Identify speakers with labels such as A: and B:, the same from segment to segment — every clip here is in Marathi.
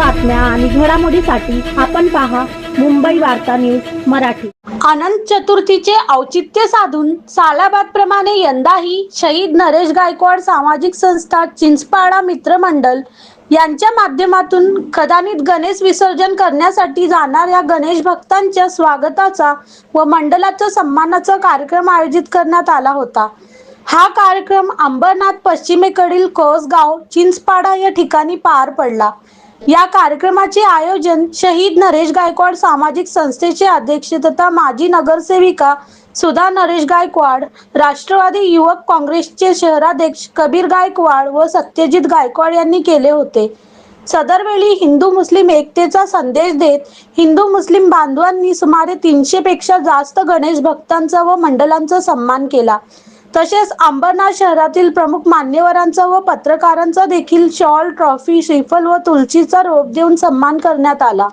A: बातम्या आणि घडामोडीसाठी आपण पहा मुंबई वार्ता न्यूज मराठी. अनंत चतुर्थीचे औचित्य साधून सालाबाद प्रमाणे यंदाही शहीद नरेश गायकवाड सामाजिक संस्था चिंचपाडा मित्रमंडळ यांच्या माध्यमातून कदानित गणेश विसर्जन करण्यासाठी जाणाऱ्या गणेश भक्तांच्या स्वागताचा व मंडळाचा सन्मानाचा कार्यक्रम आयोजित करण्यात आला होता. हा कार्यक्रम अंबरनाथ पश्चिमेकडील कोसगाव चिंचपाडा या ठिकाणी पार पडला. या कार्यक्रमाचे आयोजन शहीद नरेश गायकवाड सामाजिक संस्थेचे अध्यक्ष तथा माजी नगरसेविका सुधा नरेश गायकवाड राष्ट्रवादी युवक काँग्रेसचे शहराध्यक्ष कबीर गायकवाड व सत्यजित गायकवाड यांनी केले होते. सदरवेळी हिंदू मुस्लिम एकतेचा संदेश देत हिंदू मुस्लिम बांधवांनी सुमारे तीनशे पेक्षा जास्त गणेश भक्तांचा व मंडळांचा सन्मान केला. तसेच अंबरनाथ शहरातील प्रमुख मान्यवरांचा व पत्रकारांचा देखील शॉल ट्रॉफी श्रीफल व तुलसीचा रोप देऊन सन्मान करण्यात आला.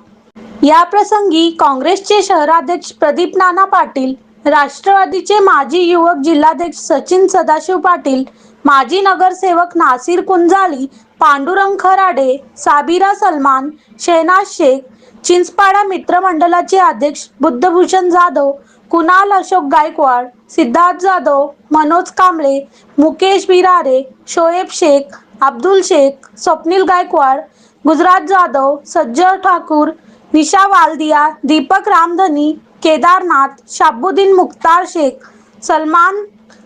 A: या प्रसंगी काँग्रेसचे शहराध्यक्ष प्रदीप नाना पाटील राष्ट्रवादीचे माजी युवक जिल्हाध्यक्ष सचिन सदाशिव पाटील माजी नगरसेवक नासिर कुंजाली पांडुरंग खराडे साबिरा सलमान शेहनाज शेख चिंचपाडा मित्रमंडळाचे अध्यक्ष बुद्धभूषण जाधव कुणाल अशोक गायकवाड सिद्धार्थ जाधव मनोज कांबळे मुकेश बिरारे शोएब शेख अब्दुल शेख स्वप्नील गायकवाड गुजरात जाधव सज्जर ठाकूर निशा वालदिया दीपक रामधनी केदारनाथ शाबुद्दीन मुख्तार शेख सलमान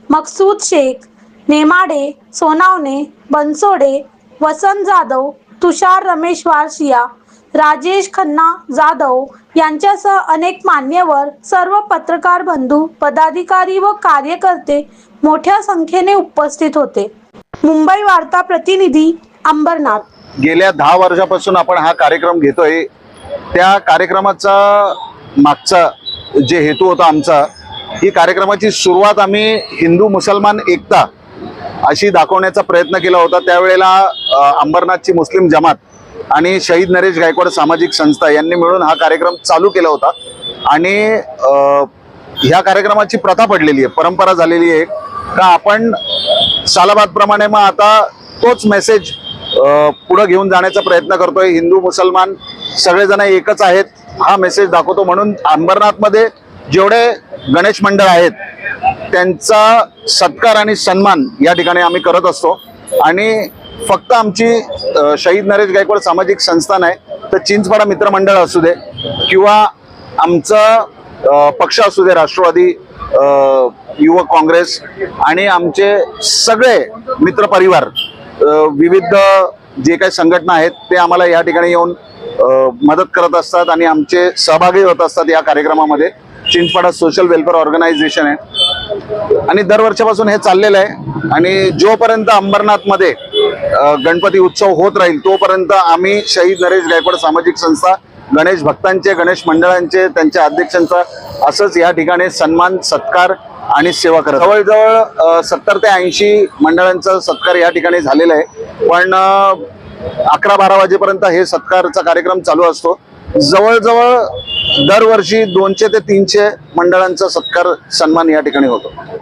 A: मकसूद शेख नेमाडे सोनावणे बनसोडे वसंत जाधव तुषार रमेश वारशिया राजेश खन्ना जाधव यांच्यासह अनेक मान्यवर सर्व पत्रकार बंधू पदाधिकारी व कार्यकर्ते मोठ्या संख्येने उपस्थित होते. मुंबई वार्ता प्रतिनिधी अंबरनाथ.
B: गेल्या दहा वर्षापासून आपण हा कार्यक्रम घेतोय. त्या कार्यक्रमाचा मागचा जे हेतू होता आमचा ही कार्यक्रमाची सुरुवात आम्ही हिंदू मुसलमान एकता अशी दाखवण्याचा प्रयत्न केला होता. त्यावेळेला अंबरनाथची मुस्लिम जमात आणि शहीद नरेश गायकवाड सामाजिक संस्था यांनी मिळून हा कार्यक्रम चालू केला होता. आणि ह्या कार्यक्रमाची प्रथा पडलेली आहे परंपरा झालेली आहे. का आपण सालाबादप्रमाणे मग आता तोच मेसेज पुढे घेऊन जाण्याचा प्रयत्न करतोय. हिंदू मुसलमान सगळेजण एकच आहेत. हा मेसेज दाखवतो म्हणून अंबरनाथमध्ये जेवढे गणेश मंडळ आहेत त्यांचा सत्कार आणि सन्मान या ठिकाणी आम्ही करत असतो. आणि फक्त आमची शहीद नरेश गायकवाड सामाजिक संस्थान आहे. तर चिंचपाडा मित्रमंडळ असू दे किंवा आमचा पक्ष असू दे राष्ट्रवादी युवक काँग्रेस आणि आमचे सगळे मित्रपरिवार विविध जे काही संघटना आहेत ते आम्हाला या ठिकाणी येऊन मदत करत असतात आणि आमचे सहभागी होत असतात या कार्यक्रमामध्ये. चिंचपाडा सोशल वेलफेअर ऑर्गनायझेशन आहे. आणि दरवर्षापासून हे चाललेलं आहे. आणि जोपर्यंत अंबरनाथमध्ये गणपती उत्सव होत राहील तोपर्यंत आम्ही शहीद नरेश गायकवाड सामाजिक संस्था गणेश भक्तांचे गणेश मंडळांचे त्यांच्या अध्यक्षांचा असंच या ठिकाणी सन्मान सत्कार आणि सेवा करत जवळजवळ सत्तर ते ऐंशी मंडळांचा सत्कार या ठिकाणी झालेला आहे. पण अकरा बारा वाजेपर्यंत हे सत्कारचा कार्यक्रम चालू असतो. जवळजवळ दरवर्षी दोनशे ते तीनशे मंडळांचा सत्कार सन्मान या ठिकाणी होतो.